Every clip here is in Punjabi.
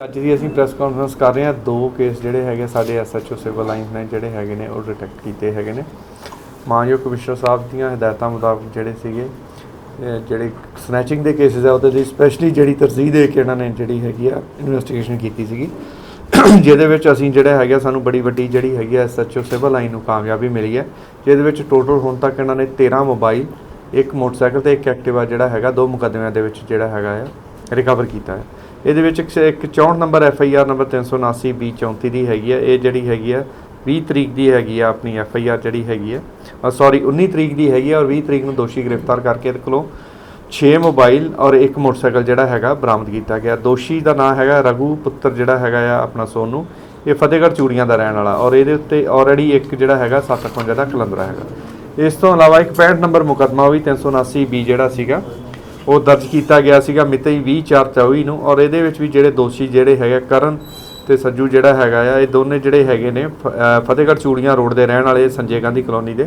ਅੱਜ ਦੀ ਅਸੀਂ ਪ੍ਰੈਸ ਕਾਨਫਰੰਸ ਕਰ ਰਹੇ ਹਾਂ। ਦੋ ਕੇਸ ਜਿਹੜੇ ਹੈਗੇ ਸਾਡੇ ਐਸਐਚਓ ਸਿਵਲ ਲਾਈਨ ਨੇ, ਜਿਹੜੇ ਹੈਗੇ ਨੇ, ਉਹ ਡਿਟੈਕਟ ਕੀਤੇ ਹੈਗੇ ਨੇ। ਮਾਨਯੋਗ ਕਮਿਸ਼ਨਰ ਸਾਹਿਬ ਦੀਆਂ ਹਦਾਇਤਾਂ ਮੁਤਾਬਕ ਜਿਹੜੇ ਸੀਗੇ ਜਿਹੜੇ ਸਨੈਚਿੰਗ ਦੇ ਕੇਸਿਸ ਆ, ਉਹਦੇ ਲਈ ਸਪੈਸ਼ਲੀ ਜਿਹੜੀ ਤਰਜੀਹ ਦੇ ਕੇ ਇਹਨਾਂ ਨੇ ਜਿਹੜੀ ਹੈਗੀ ਆ ਇਨਵੈਸਟੀਗੇਸ਼ਨ ਕੀਤੀ ਸੀਗੀ। ਜਿਹਦੇ ਵਿੱਚ ਅਸੀਂ ਜਿਹੜਾ ਹੈਗਾ, ਸਾਨੂੰ ਬੜੀ ਵੱਡੀ ਜਿਹੜੀ ਹੈਗੀ ਆ ਐਸਐਚਓ ਸਿਵਲ ਲਾਈਨ ਨੂੰ ਕਾਮਯਾਬੀ ਮਿਲੀ ਹੈ। ਜਿਹਦੇ ਵਿੱਚ ਟੋਟਲ ਹੁਣ ਤੱਕ ਇਹਨਾਂ ਨੇ 13 ਮੋਬਾਈਲ ਇੱਕ ਮੋਟਰਸਾਈਕਲ ਤੇ ਇੱਕ ਐਕਟਿਵਾ ਜਿਹੜਾ ਹੈਗਾ, ਦੋ ਮੁਕੱਦਮਿਆਂ ਦੇ ਵਿੱਚ ਜਿਹੜਾ ਹੈਗਾ ਆ ਰਿਕਵਰ ਕੀਤਾ ਹੈ। ਇਹਦੇ ਵਿੱਚ ਇੱਕ ਇੱਕ 64 number F I R number 379 B 34 ਦੀ ਹੈਗੀ ਹੈ। ਇਹ ਜਿਹੜੀ ਹੈਗੀ ਆ 20 ਤਰੀਕ ਦੀ ਹੈਗੀ ਆ ਆਪਣੀ ਐਫ ਆਈ ਆਰ ਜਿਹੜੀ ਹੈਗੀ ਹੈ। ਸੌਰੀ 19 ਤਰੀਕ ਦੀ ਹੈਗੀ ਆ ਔਰ 20 ਤਰੀਕ ਨੂੰ ਦੋਸ਼ੀ ਗ੍ਰਿਫਤਾਰ ਕਰਕੇ ਇਹਦੇ ਕੋਲੋਂ 6 ਮੋਬਾਈਲ ਔਰ ਇੱਕ ਮੋਟਰਸਾਈਕਲ ਜਿਹੜਾ ਹੈਗਾ ਬਰਾਮਦ ਕੀਤਾ ਗਿਆ। ਦੋਸ਼ੀ ਦਾ ਨਾਮ ਹੈਗਾ ਰਘੂ ਪੁੱਤਰ ਜਿਹੜਾ ਹੈਗਾ ਆ ਆਪਣਾ ਸੋਨੂ। ਇਹ ਫਤਿਹਗੜ੍ਹ ਚੂੜੀਆਂ ਦਾ ਰਹਿਣ ਵਾਲਾ ਔਰ ਇਹਦੇ ਉੱਤੇ ਆਲਰੇਡੀ ਇੱਕ ਜਿਹੜਾ ਹੈਗਾ 751 ਦਾ ਕਲੰਦਰਾ ਹੈਗਾ। ਇਸ ਤੋਂ ਇਲਾਵਾ ਇੱਕ 65 ਨੰਬਰ ਮੁਕੱਦਮਾ ਵੀ 379 ਬੀ ਜਿਹੜਾ ਸੀਗਾ ਉਹ ਦਰਜ ਕੀਤਾ ਗਿਆ ਸੀਗਾ ਮਿਤੀ 20/4/24 ਨੂੰ ਔਰ ਇਹਦੇ ਵਿੱਚ ਵੀ ਜਿਹੜੇ ਦੋਸ਼ੀ ਜਿਹੜੇ ਹੈਗੇ ਕਰਨ ਤੇ ਸੱਜੂ ਜਿਹੜਾ ਹੈਗਾ ਆ, ਇਹ ਦੋਨੇ ਜਿਹੜੇ ਹੈਗੇ ਨੇ ਫਤਿਹਗੜ੍ਹ ਚੂੜੀਆਂ ਰੋਡ ਦੇ ਰਹਿਣ ਵਾਲੇ ਸੰਜੇ ਗਾਂਧੀ ਕਲੋਨੀ ਦੇ।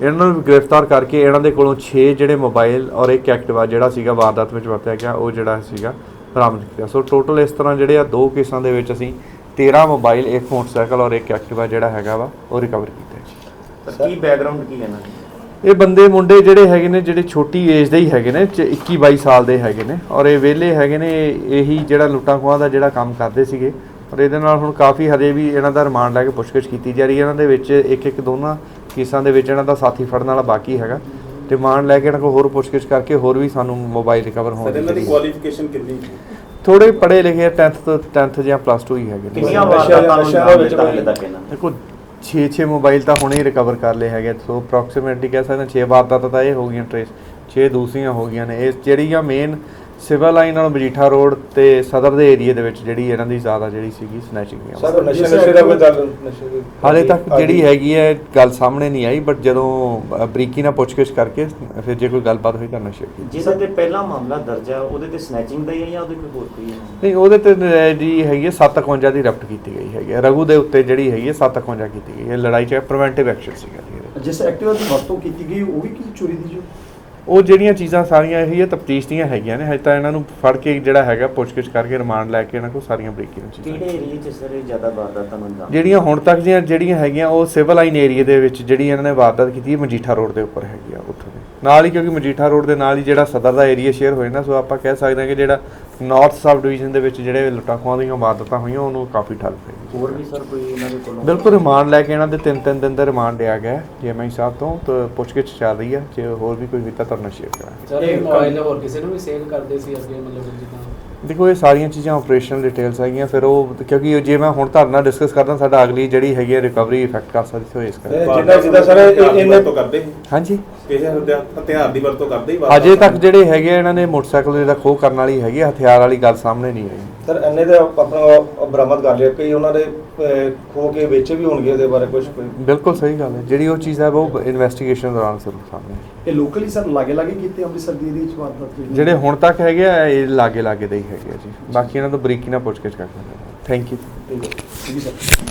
ਇਹਨਾਂ ਨੂੰ ਗ੍ਰਿਫਤਾਰ ਕਰਕੇ ਇਹਨਾਂ ਦੇ ਕੋਲੋਂ 6 ਜਿਹੜੇ ਮੋਬਾਈਲ ਔਰ ਇੱਕ ਐਕਟਿਵਾ ਜਿਹੜਾ ਸੀਗਾ ਵਾਰਦਾਤ ਵਿੱਚ ਵਰਤਿਆ ਗਿਆ, ਉਹ ਜਿਹੜਾ ਸੀਗਾ ਬਰਾਮਦ ਕੀਤਾ। ਸੋ ਟੋਟਲ ਇਸ ਤਰ੍ਹਾਂ ਜਿਹੜੇ ਆ, ਦੋ ਕੇਸਾਂ ਦੇ ਵਿੱਚ ਅਸੀਂ 13 ਮੋਬਾਈਲ, ਇੱਕ ਮੋਟਰਸਾਈਕਲ ਔਰ ਇੱਕ ਐਕਟਿਵਾ ਜਿਹੜਾ ਹੈਗਾ ਵਾ, ਉਹ ਰਿਕਵਰ ਕੀਤਾ ਹੈ ਸਰ, ਕੀ ਬੈਕਗ੍ਰਾਉਂਡ ਕੀ ਹੈ ਇਹਨਾਂ ਦੀ? ਇਹ ਬੰਦੇ ਮੁੰਡੇ ਜਿਹੜੇ ਹੈਗੇ ਨੇ ਜਿਹੜੇ ਛੋਟੀ ਏਜ ਦੇ ਹੀ ਹੈਗੇ ਨੇ 21 22 ਸਾਲ ਦੇ ਹੈਗੇ ਨੇ ਔਰ ਇਹ ਵਿਹਲੇ ਹੈਗੇ ਨੇ ਇਹੀ ਜਿਹੜਾ ਲੁੱਟਾਂ ਖੋਹਾਂ ਦਾ ਜਿਹੜਾ ਕੰਮ ਕਰਦੇ ਸੀਗੇ ਔਰ ਇਹਦੇ ਨਾਲ ਹੁਣ ਕਾਫੀ ਹਜੇ ਵੀ ਇਹਨਾਂ ਦਾ ਰਿਮਾਂਡ ਲੈ ਕੇ ਪੁੱਛਗਿੱਛ ਕੀਤੀ ਜਾ ਰਹੀ ਹੈ। ਇਹਨਾਂ ਦੇ ਵਿੱਚ ਇੱਕ ਇੱਕ ਦੋਨਾਂ ਕੇਸਾਂ ਦੇ ਵਿੱਚ ਇਹਨਾਂ ਦਾ ਸਾਥੀ ਫੜਨ ਵਾਲਾ ਬਾਕੀ ਹੈਗਾ ਰਿਮਾਂਡ ਲੈ ਕੇ ਇਹਨਾਂ ਕੋਲ ਹੋਰ ਪੁੱਛਗਿੱਛ ਕਰਕੇ ਹੋਰ ਵੀ ਸਾਨੂੰ ਮੋਬਾਈਲ ਰਿਕਵਰ ਹੋਣ ਸਰ ਇਹਨਾਂ ਦੀ ਕੁਆਲੀਫਿਕੇਸ਼ਨ ਕਿੰਨੀ ਥੋੜੇ ਪੜ੍ਹੇ ਲਿਖੇ 10th ਤੋਂ 10th ਜਾਂ ਪਲੱਸ 2 ਹੀ ਹੈਗੇ ਨੇ। ਕਿੰਨੀਆਂ ਨਸ਼ਾ- ਵਾਰਦਾਤਾਂ ਨੂੰ ਨਸ਼ਾ ਅੰਜਾਮ ਵਿੱਚ ਹਲੇ ਤੱਕ ਇਹਨਾਂ ਦੇਖੋ 6-6 ਮੋਬਾਈਲ ਤਾਂ ਹੁਣੇ ਹੀ ਰਿਕਵਰ ਕਰ ਲਏ ਹੈਗੇ ਸੋ ਅਪਰੋਕਸੀਮੇਟਲੀ ਕਹਿ ਸਕਦੇ ਹਾਂ 6 ਵਾਰਦਾਤਾਂ ਤਾਂ ਇਹ ਹੋ ਗਈਆਂ ਟ੍ਰੇਸ 6 ਦੂਸਰੀਆਂ ਹੋ ਗਈਆਂ ਨੇ। ਇਹ ਜਿਹੜੀਆਂ ਮੇਨ ਸਿਵਲ ਲਾਈਨ ਨਾਲ ਮਜੀਠਾ ਰੋਡ ਤੇ ਸਦਰ ਦੇ ਏਰੀਆ ਦੇ ਵਿੱਚ ਜਿਹੜੀ ਇਹਨਾਂ ਦੀ ਜ਼ਿਆਦਾ ਜਿਹੜੀ ਸੀਗੀ ਸਨੈਚਿੰਗ ਦੀਆਂ ਸਰ ਨਸ਼ੇ ਨਸ਼ੇ ਦਾ ਕੋਈ ਗੱਲ ਨਸ਼ੇ ਦੀ ਹਾਲੇ ਤੱਕ ਜਿਹੜੀ ਹੈਗੀ ਹੈ ਗੱਲ ਸਾਹਮਣੇ ਨਹੀਂ ਆਈ ਬਟ ਜਦੋਂ ਬਰੀਕੀ ਨਾਲ ਪੁੱਛਗਿੱਛ ਕਰਕੇ ਫਿਰ ਜੇ ਕੋਈ ਗੱਲਬਾਤ ਹੋਈ ਤਾਂ ਨਸ਼ੇ ਦੀ। ਜਿਹਦੇ ਤੇ ਪਹਿਲਾ ਮਾਮਲਾ ਦਰਜ ਹੈ ਉਹਦੇ ਤੇ ਸਨੈਚਿੰਗ ਦਾ ਹੀ ਹੈ ਜਾਂ ਉਹਦੇ ਕੋਈ ਹੋਰ ਕੋਈ ਹੈ? ਨਹੀਂ ਉਹਦੇ ਤੇ ਜੀ ਹੈਗੀ ਹੈ 751 ਦੀ ਰਫਟ ਕੀਤੀ ਗਈ ਹੈਗੀ ਰਘੂ ਦੇ ਉੱਤੇ ਜਿਹੜੀ ਹੈਗੀ ਹੈ 751 ਕੀਤੀ ਗਈ ਹੈ। ਲੜਾਈ ਚ ਪ੍ਰੀਵੈਂਟਿਵ ਐਕਸ਼ਨ ਸੀਗਾ। ਜਿਸ ਐਕਟਿਵਾ ਦੀ ਵਰਤੋਂ ਕੀਤੀ ਗਈ ਉਹ ਵੀ ਕੀ ਚੋਰੀ ਦੀ ਜੋ? ਉਹ ਜਿਹੜੀਆਂ ਚੀਜ਼ਾਂ ਸਾਰੀਆਂ ਇਹੀ ਹੈ ਤਫਤੀਸ਼ ਦੀਆਂ ਹੈਗੀਆਂ ਨੇ ਹਜੇ ਤਾਂ ਇਹਨਾਂ ਨੂੰ ਫੜ ਕੇ ਜਿਹੜਾ ਹੈਗਾ ਪੁੱਛਗਿੱਛ ਕਰਕੇ ਰਿਮਾਂਡ ਲੈ ਕੇ ਇਹਨਾਂ ਕੋਲ ਸਾਰੀਆਂ ਬਰੀਕੀ ਨਾਲ ਚੀਜ਼ਾਂ ਕਿਹੜੇ ਏਰੀਏ 'ਚ ਸਰ ਜ਼ਿਆਦਾ ਵਾਰਦਾਤਾਂ ਨੂੰ ਅੰਜਾਮ ਜਿਹੜੀਆਂ ਹੁਣ ਤੱਕ ਦੀਆਂ ਜਿਹੜੀਆਂ ਹੈਗੀਆਂ ਉਹ ਸਿਵਲ ਲਾਈਨ ਏਰੀਆ ਦੇ ਵਿੱਚ ਜਿਹੜੀ ਇਹਨਾਂ ਨੇ ਵਾਰਦਾਤ ਕੀਤੀ ਹੈ ਮਜੀਠਾ ਰੋਡ ਦੇ ਉੱਪਰ ਹੈਗੀ ਆ ਉੱਥੋਂ ਦੀ। ਨਾਲ ਹੀ ਕਿਉਂਕਿ ਮਜੀਠਾ ਰੋਡ ਦੇ ਨਾਲ ਹੀ ਜਿਹੜਾ ਸਦਰ ਦਾ ਏਰੀਆ ਸ਼ੇਅਰ ਹੋਇਆ ਨਾ ਸੋ ਆਪਾਂ ਕਹਿ ਸਕਦੇ ਹਾਂ ਕਿ ਜਿਹੜਾ ਨਾਰਥ ਸਬ ਡਿਵੀਜ਼ਨ ਦੇ ਵਿੱਚ ਜਿਹੜੇ ਲੁੱਟਾਂ ਖੋਹਾਂ ਦੀਆਂ ਵਾਰਦਾਤਾਂ ਹੋਈਆਂ ਉਹਨੂੰ ਕਾਫੀ ਠੱਲ ਪਈ। ਹੋਰ ਵੀ ਸਰ ਕੋਈ ਇਹਨਾਂ ਦੇ ਕੋਲੋਂ? ਬਿਲਕੁਲ ਰਿਮਾਂਡ ਲੈ ਕੇ ਇਹਨਾਂ ਦੇ ਤਿੰਨ ਤਿੰਨ ਦਿਨ ਦਾ ਰਿਮਾਂਡ ਲਿਆ ਗਿਆ ਜੀਐਮਆਈ ਸਾਹਿਬ ਤੋਂ ਤੇ ਪੁੱਛਗਿੱਛ ਚੱਲ ਰਹੀ ਹੈ ਜੇ ਹੋਰ ਵੀ ਕੋਈ ਹੋਈਤਾ ਤੁਹਾਨੂੰ ਸ਼ੇਅਰ ਕਰਾਂਗੇ। ਸਰ ਇਹ ਮੋਬਾਈਲ ਹੋਰ ਕਿਸੇ ਨੂੰ ਵੀ ਸੇਲ ਕਰਦੇ ਸੀ ਅੱਗੇ ਮਤਲਬ ਜਿੱਦਾਂ? ਦੇਖੋ ਇਹ ਸਾਰੀਆਂ ਚੀਜ਼ਾਂ ਆਪਰੇਸ਼ਨਲ ਡਿਟੇਲਸ ਹੈਗੀਆਂ ਫਿਰ ਉਹ ਕਿਉਂਕਿ ਜੇ ਮੈਂ ਹੁਣ ਤੁਹਾਡੇ ਨਾਲ ਡਿਸਕਸ ਕਰਦਾ ਸਾਡਾ ਅਗਲੀ ਜਿਹੜੀ ਹੈਗੀ ਹੈ ਰਿਕਵਰੀ ਇਫੈਕਟ ਕਰ ਸਕਦੀ ਸੋ ਇਸ ਕਰਕੇ। ਜਿੱਦਾਂ ਜਿੱਦਾਂ ਸਰ ਇਹਨਾਂ ਤੋਂ ਕਰਦੇ ਹਾਂਜੀ? ਕਿਸੇ ਹਥਿਆਰ ਹਥਿਆਰ ਦੀ ਵਰਤੋਂ ਕਰਦੇ ਹੀ ਅਜੇ ਤੱਕ ਜਿਹੜੇ ਹੈਗੇ ਆ, ਇਹਨਾਂ ਨੇ ਮੋਟਰਸਾਈਕਲ ਜਿਹੜਾ ਖੋਹ ਕਰਨ ਵਾਲੀ ਹੈਗੀ ਆ, ਹਥਿਆਰ ਵਾਲੀ ਗੱਲ ਸਾਹਮਣੇ ਨਹੀਂ ਆਈ। ਸਰ ਇੰਨੇ ਤੇ ਆਪਣਾ ਬਰਾਮਦ ਕਰ ਲਿਆ ਕਈ ਉਹਨਾਂ ਦੇ ਅਹ, ਖੋ ਕੇ ਵੇਚੇ ਵੀ ਹੋਣਗੇ ਉਹਦੇ ਬਾਰੇ ਕੁਝ ਬਿਲਕੁਲ ਸਹੀ ਗੱਲ ਹੈ। ਜਿਹੜੀ ਉਹ ਚੀਜ਼ ਹੈ ਉਹ ਇਨਵੈਸਟੀਗੇਸ਼ਨ ਦੌਰਾਨ ਸਾਹਮਣੇ ਆਈ। ਇਹ ਲੋਕਲੀ ਸਰ ਲਾਗੇ ਲਾਗੇ ਕੀਤੇ ਅੰਮ੍ਰਿਤਸਰ ਦੀ ਇਹਦੀ ਵਾਰਦਾਤ ਜਿਹੜੀ? ਜਿਹੜੇ ਹੁਣ ਤੱਕ ਹੈਗੇ ਆ ਇਹ ਲਾਗੇ ਲਾਗੇ ਦੇ ਹੀ ਹੈਗੇ ਆ ਜੀ। ਬਾਕੀ ਇਹਨਾਂ ਤੋਂ ਬਰੀਕੀ ਨਾਲ ਪੁੱਛ ਕੇ ਕਰਦੇ ਥੈਂਕ ਯੂ ਠੀਕ ਹੈ। ਜੀ ਸਰ